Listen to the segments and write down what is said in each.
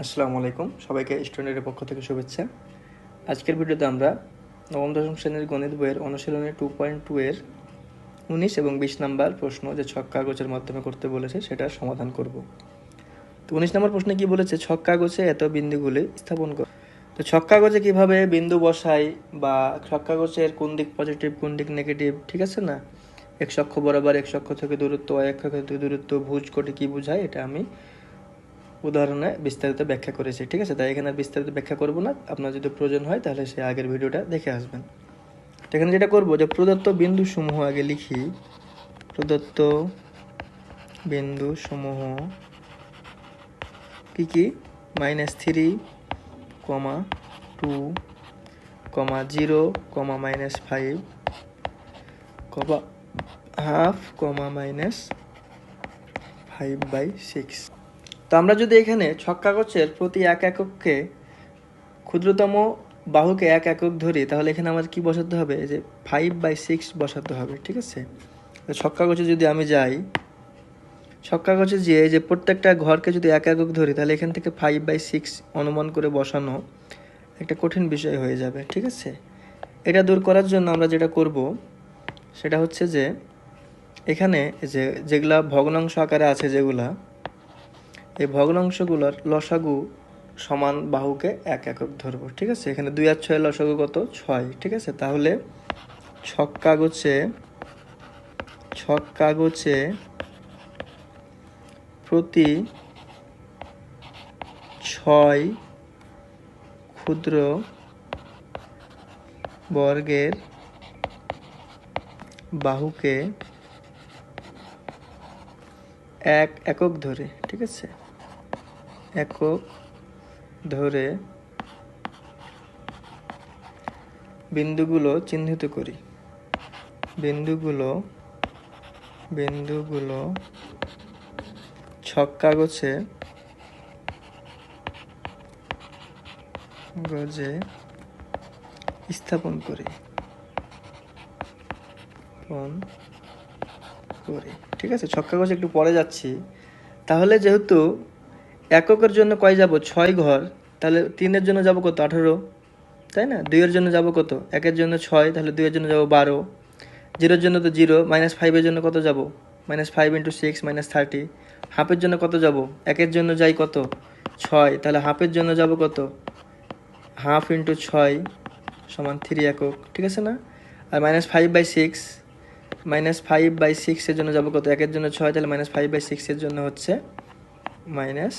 আসসালামু আলাইকুম। সবাইকে স্টুডেন্টের পক্ষ থেকে শুভেচ্ছা। আজকের ভিডিওতে আমরা নবম, দশম শ্রেণির গণিত বইয়ের অনুশীলনী টু পয়েন্ট টু এর উনিশ এবং বিশ নাম্বার প্রশ্ন যে ছক কাগজের মাধ্যমে করতে বলেছে, সেটার সমাধান করব। তো উনিশ নম্বর প্রশ্নে কি বলেছে? ছক কাগজে এত বিন্দুগুলি স্থাপন কর। তো ছক কাগজে কীভাবে বিন্দু বসাই বা ছক কাগজের কোন দিক পজিটিভ কোন দিক নেগেটিভ ঠিক আছে না? এক অক্ষ বরাবর এক অক্ষ থেকে দূরত্ব এক থেকে দূরত্ব, ভুজ কোটি কী বোঝায়, এটা আমি উদাহরণে বিস্তারিত ব্যাখ্যা করেছি, ঠিক আছে? তাই এখানে বিস্তারিত ব্যাখ্যা করব না। আপনার যদি প্রয়োজন হয়, তাহলে সে আগের ভিডিওটা দেখে আসবেন। তো এখানে যেটা করব, যে প্রদত্ত বিন্দু সমূহ আগে লিখি। প্রদত্ত বিন্দু সমূহ কি কি? Minus three, comma two, comma zero, comma minus five, comma half, comma minus five by six. তো আমরা যদি এখানে ছক কাগজের প্রতি এক এককে ক্ষুদ্রতম বাহুকে এক একক ধরি, তাহলে এখানে আমার কি বসাতে হবে? যে ফাইভ বাই সিক্স বসাতে হবে, ঠিক আছে? ছক কাগজে যদি আমি যাই, ছক কাগজে যে যে প্রত্যেকটা ঘরকে যদি এক একক ধরি, তাহলে এখান থেকে ফাইভ বাই সিক্স অনুমান করে বসানো একটা কঠিন বিষয় হয়ে যাবে, ঠিক আছে? এটা দূর করার জন্য আমরা যেটা করব, সেটা হচ্ছে যে এখানে যে যেগুলা ভগ্নাংশ আকারে আছে যেগুলা এই ভগ্নাংশগুলোর লসাগু সমান বাহুকে এক একক ধরবো, ঠিক আছে? এখানে দুই আর ছয় লসাগু কত? ছয়, ঠিক আছে? তাহলে ছক কাগজে ছক কাগজে প্রতি ছয় ক্ষুদ্র বর্গের বাহুকে এক একক ধরে, ঠিক আছে? একক ধরে বিন্দুগুলো চিহ্নিত করি। বিন্দুগুলো বিন্দুগুলো ছক কাগজে, গজে স্থাপন করি। করি। ঠিক আছে? ছক কাগজে একটু পরে যাচ্ছি। তাহলে যেহেতু এককের জন্য কয় যাব? ছয় ঘর। তাহলে তিনের জন্য যাব কত? আঠেরো। তাই না? দুইয়ের জন্য যাব কত? একের জন্য ছয়, তাহলে দুইয়ের জন্য যাব বারো। জিরোর জন্য তো জিরো মাইনাস ফাইভের জন্য কত যাব? Minus five into six minus thirty হাফের জন্য কত যাব? একের জন্য যাই কত? ছয়। তাহলে হাফের জন্য যাব কত? হাফ ইন্টু ছয় সমান থ্রি একক। ঠিক আছে না? আর minus five by six minus five by সিক্সের জন্য যাব কত? একের জন্য ছয়, তাহলে মাইনাস ফাইভ বাই সিক্সের জন্য হচ্ছে মাইনাস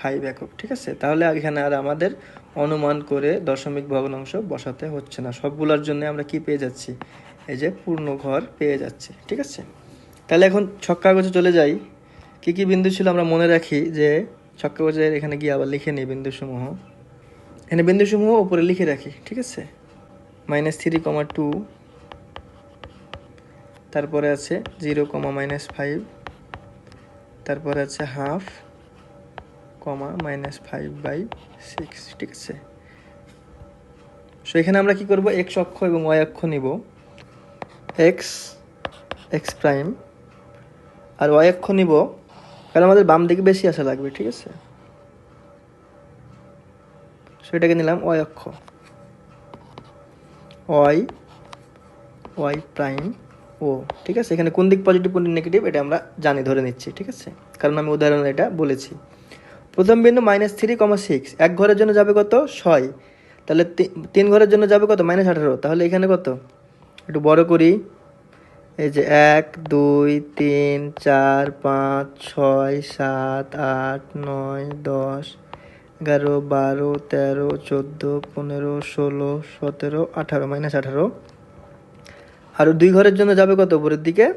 ফাইভ একক, ঠিক আছে? তাহলে এখানে আর আমাদের অনুমান করে দশমিক ভগ্নাংশ বসাতে হচ্ছে না। সবগুলোর জন্য আমরা কি পেয়ে যাচ্ছি? এই যে পূর্ণ ঘর পেয়ে যাচ্ছি, ঠিক আছে? তাহলে এখন ছক কাগজে চলে যাই। কি কি বিন্দু ছিল আমরা মনে রাখি যে ছক এখানে গিয়ে আবার লিখে নিই বিন্দুসমূহ। এখানে বিন্দুসমূহ উপরে লিখে রাখি, ঠিক আছে? মাইনাস থ্রি কমা টু তারপরে আছে জিরো কমা মাইনাস ফাইভ, তারপরে আছে half comma minus five by six, ঠিক আছে? সো এখানে আমরা কি করব? এক্স অক্ষ এবং ওয়াই অক্ষ নিব। এক্স এক্স প্রাইম আর ওয়াই অক্ষ নিব। কারণ আমাদের বাম দিকে বেশি আসা লাগবে, ঠিক আছে? সেটাকে নিলাম ওয়াই অক্ষ। ওয়াই ওয়াই প্রাইম ও, ঠিক আছে? এখানে কোন দিক পজিটিভ কোন দিক নেগেটিভ এটা আমরা জানি, ধরে নিচ্ছি, ঠিক আছে? কারণ আমি উদাহরণ এটা বলেছি। প্রথম বিন্দু মাইনাস থ্রি কমা সিক্স এক ঘরের জন্য যাবে কত? ছয়। তাহলে তিন ঘরের জন্য যাবে কত? মাইনাস আঠারো। তাহলে এখানে কত? একটু বড় করি। এই যে এক, দুই, তিন, চার, পাঁচ, ছয়, সাত, আট, নয়, দশ, এগারো, বারো, তেরো, চোদ্দ, পনেরো, ষোলো, সতেরো, আঠারো মাইনাস আঠারো। আর দুই ঘরের জন্য যাবে কত উপরের দিকে?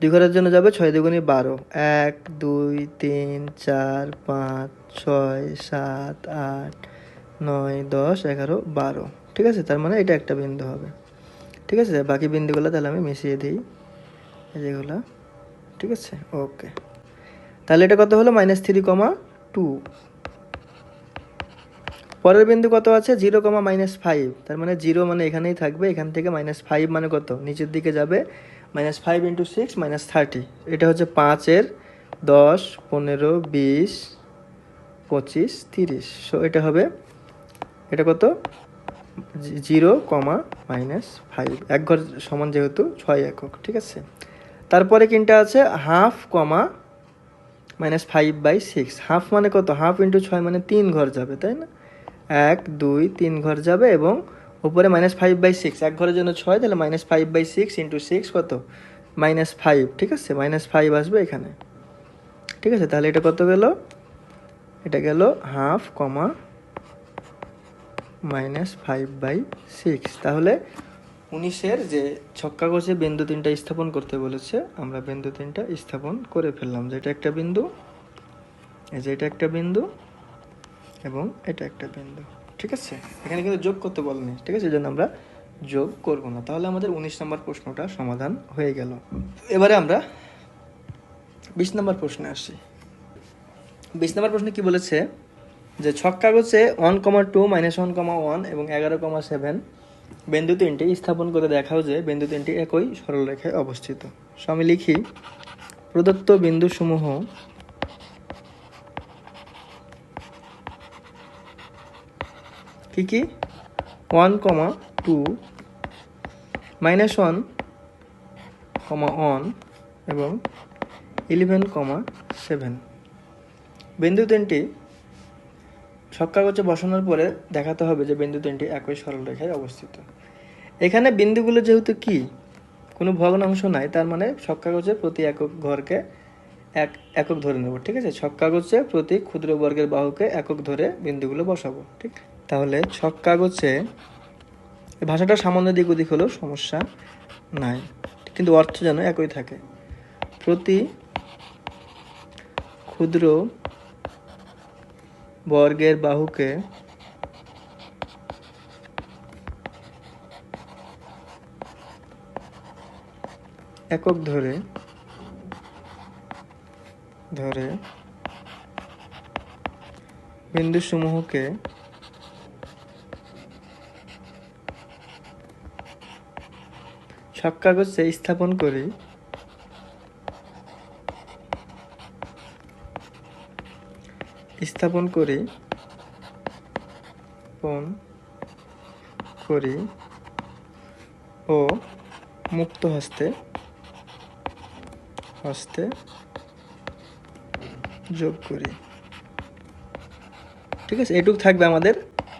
দুই ঘরের জন্য যাবে ছয় দুগুণি বারো। এক, দুই, তিন, চার, পাঁচ, ছয়, সাত, আট, নয়, দশ, এগারো, বারো। ঠিক আছে? তার মানে এটা একটা বিন্দু হবে। ঠিক আছে? বাকি বিন্দুগুলো তাহলে আমি মিশিয়ে দিই। যেগুলো। ঠিক আছে? ওকে। তাহলে এটা কত হলো? Minus three comma two. পরের বিন্দু কত আছে? Zero comma minus five. তার মানে জিরো মানে এখানেই থাকবে, এখান থেকে মাইনাস ফাইভ মানে কত? নিচের দিকে যাবে, minus five into six, minus thirty. এটা হচ্ছে পাঁচের দশ, পনেরো, বিশ, পঁচিশ, তিরিশ। সো এটা হবে, এটা কত? Zero comma minus five. এক ঘর সমান যেহেতু, ছয় একক, ঠিক আছে? তারপরে কিনটা আছে, half comma minus five by six. Half মানে কত? হাফ ইন্টু ছয় মানে তিন ঘর যাবে, তাই না? এক, দুই, তিন ঘর যাবে এবং উপরে মাইনাস ফাইভ বাই সিক্স এক ঘরের জন্য ছয়, তাহলে minus five by six into six কত? মাইনাস ফাইভ ঠিক আছে? মাইনাস ফাইভ আসবে এখানে। ঠিক আছে? তাহলে এটা কত গেল? এটা গেল half comma minus five by six তাহলে উনিশের যে ছক্কা গোছে বিন্দু তিনটা স্থাপন করতে বলেছে, আমরা বিন্দু তিনটা স্থাপন করে ফেললাম। যেটা একটা বিন্দু, এই যে এটা একটা বিন্দু এবং এটা একটা বিন্দু। ঠিক আছে? এখানে কিন্তু যোগ করতে বলেনি। ঠিক আছে? জন্য আমরা যোগ করব না। তাহলে আমাদের উনিশ নম্বর প্রশ্নটা সমাধান হয়ে গেল। এবারে আমরা বিশ নম্বর প্রশ্নে আসি বিশ নম্বর প্রশ্নে কি বলেছে? যে ছক কাগজে one comma two minus one comma one এবং এগারো কমা সেভেন বিন্দু তিনটি স্থাপন করে দেখাও যে বিন্দু তিনটি একই সরলরেখায় অবস্থিত। সো আমি লিখি, প্রদত্ত বিন্দুসমূহ কি কি? One comma two minus one comma one এবং ইলেভেন কমা সেভেন বিন্দু তিনটি ছক কাগজে বসানোর পরে দেখাতে হবে যে বিন্দু তিনটি একই সরলরেখায় অবস্থিত। এখানে বিন্দুগুলো যেহেতু কি? কোনো ভগ্নাংশ নাই, তার মানে ছক কাগজে প্রতি একক ঘরকে এক, একক ধরে নেব, ঠিক আছে? ছক কাগজে প্রতি ক্ষুদ্র বর্গের বাহুকে একক ধরে বিন্দুগুলো বসাবো, ঠিক? তাহলে ছক কাগজে ভাষাটা সামান্য দিক ওদিক হলেও সমস্যা নাই। কিন্তু অর্থ যেন একই থাকে। প্রতি ক্ষুদ্র বর্গের বাহুকে একক ধরে ধরে বিন্দুসমূহকে ছক কাগজে স্থাপন করি। স্থাপন করি। পণ করি ও মুক্ত হস্তে। হস্তে যোগ করি। ঠিক আছে, এটুক থাকবে আমাদের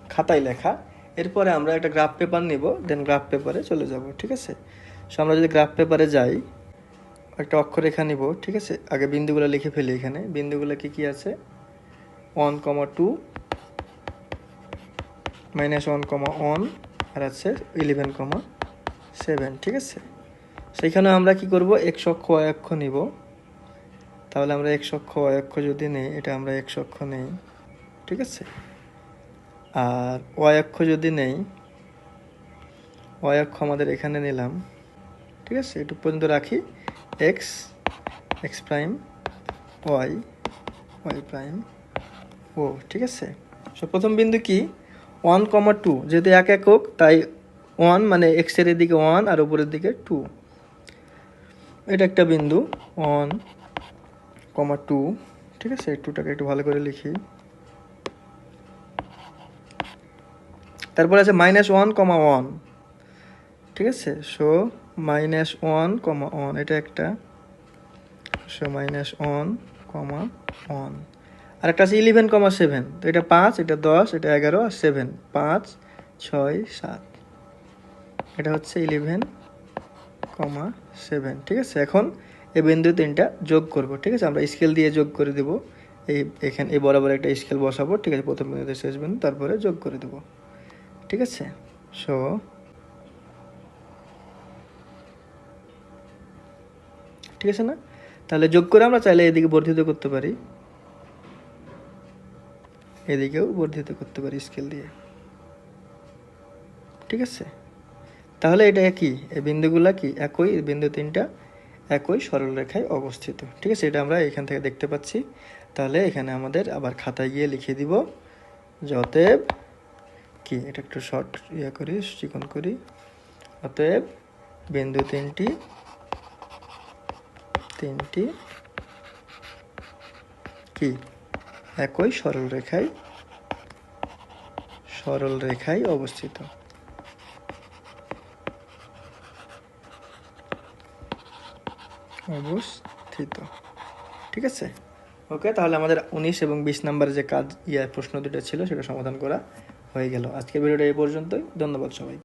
খাতায় লেখা। এরপরে আমরা একটা গ্রাফ পেপার নিব দেন গ্রাফ পেপারে চলে যাব, ঠিক আছে? সো আমরা যদি গ্রাফ পেপারে যাই, একটা অক্ষরেখা নিব, ঠিক আছে? আগে বিন্দুগুলো লিখে ফেলি এখানে। বিন্দুগুলো কি কি আছে? One comma two minus one comma one আর আছে ইলেভেন কমা সেভেন ঠিক আছে? সেইখানে আমরা কি করব? একশো অক্ষ অক্ষ নিব। তাহলে আমরা একশো অক্ষ অক্ষ যদি নেই, এটা আমরা একশো অক্ষ নেই, ঠিক আছে? আর অক্ষ যদি নেই অক্ষ আমাদের এখানে নিলাম। ঠিক আছে? এটুক পর্যন্ত রাখি। X X prime Y Y prime ও ঠিক আছে? সো প্রথম বিন্দু কি? ওয়ান কমা টু যেহেতু এক একক, তাই ওয়ান মানে এক্সের দিকে ওয়ান আর উপরের দিকে টু এটা একটা বিন্দু ওয়ান কমা টু ঠিক আছে? টুটাকে একটু ভালো করে লিখি। তারপরে আছে মাইনাস ওয়ান কমা ওয়ান ঠিক আছে? So minus one comma one এটা একটা। So minus one comma one আর একটা আছে ইলেভেন কমা সেভেন তো এটা পাঁচ, এটা দশ, এটা এগারো আর সেভেন পাঁচ, ছয়, সাত। এটা হচ্ছে ইলেভেন কমা সেভেন ঠিক আছে? এখন এই বিন্দু তিনটা যোগ করব, ঠিক আছে? আমরা স্কেল দিয়ে যোগ করে দেব। এই, এখানে, এই বরাবর একটা স্কেল বসাবো, ঠিক আছে? প্রথম বিন্দুতে শেষ বিন্দু, তারপরে যোগ করে দেব। ঠিক আছে? সো ঠিক আছে না? তাহলে যোগ করে আমরা চাইলে এদিকে বর্ধিত করতে পারি। এদিকেও বর্ধিত করতে পারি স্কেল দিয়ে। ঠিক আছে? তাহলে এটা একই এই বিন্দুগুলা কি? একই বিন্দু তিনটা একই সরল রেখায় অবস্থিত। ঠিক আছে? এটা আমরা এখান থেকে দেখতে পাচ্ছি। তাহলে এখানে আমাদের আবার খাতায় গিয়ে লিখে দিব, অতএব কি? এটা একটু শর্ট ইয়ে করি চিকন করি। অতএব বিন্দু তিনটি তিনটি। কি? একই সরল রেখায়? সরল রেখায় অবস্থিত। অবস্থিত। ঠিক আছে? ওকে, তাহলে আমাদের উনিশ এবং বিশ নাম্বারের যে কাজ, ইয়া, প্রশ্ন দুটো ছিল, সেটা সমাধান করা হয়ে গেল। আজকের ভিডিওটা এই পর্যন্তই। ধন্যবাদ সবাই